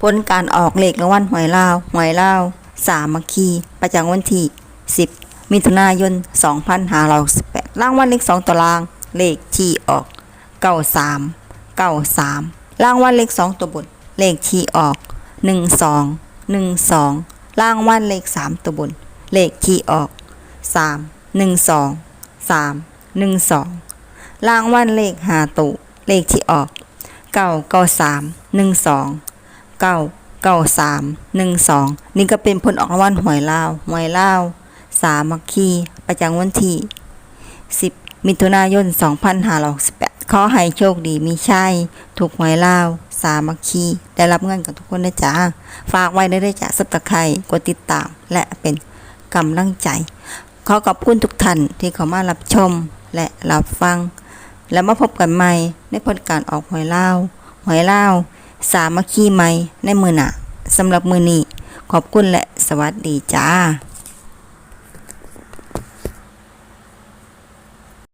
ผลการออกเลขรางวัลหวยลาวหวยลาวสามัคคี ประจำวันที่ 10 มิถุนายน 2568รางวัลเลข2ตัวราง เลขที่ออก 93 93รางวัลเลข2ตัวบน เลขที่ออก 12 12รางวัลเลข 3 ตัวบน เลขที่ออก 3 12 3 12รางวัลเลข5ตัวเลขที่ออก 993 12 เก้าเก้าสามหนึ่งสองนี่ก็เป็นผลออกรางวัลหวยเล่าหวยเล่าสามัคคีประจำวันที่สิบมิถุนายนสองพันห้าร้อยสิบแปดขอให้โชคดีมีชัยถูกหวยเล่าสามัคคีได้รับเงินกับทุกคนนะจ๊ะฝากไว้ได้เลยจ้ะสับตะไคร่กดติดตาม และเป็นกำลังใจ ขอขอบคุณทุกท่านที่เข้ามารับชมและรับฟัง แล้วมาพบกันใหม่ในผลการออกหวยเล่าหวยเล่า สามัคคีไหมในมือหนะสำหรับมือนี้ ขอบคุณและสวัสดีจ้า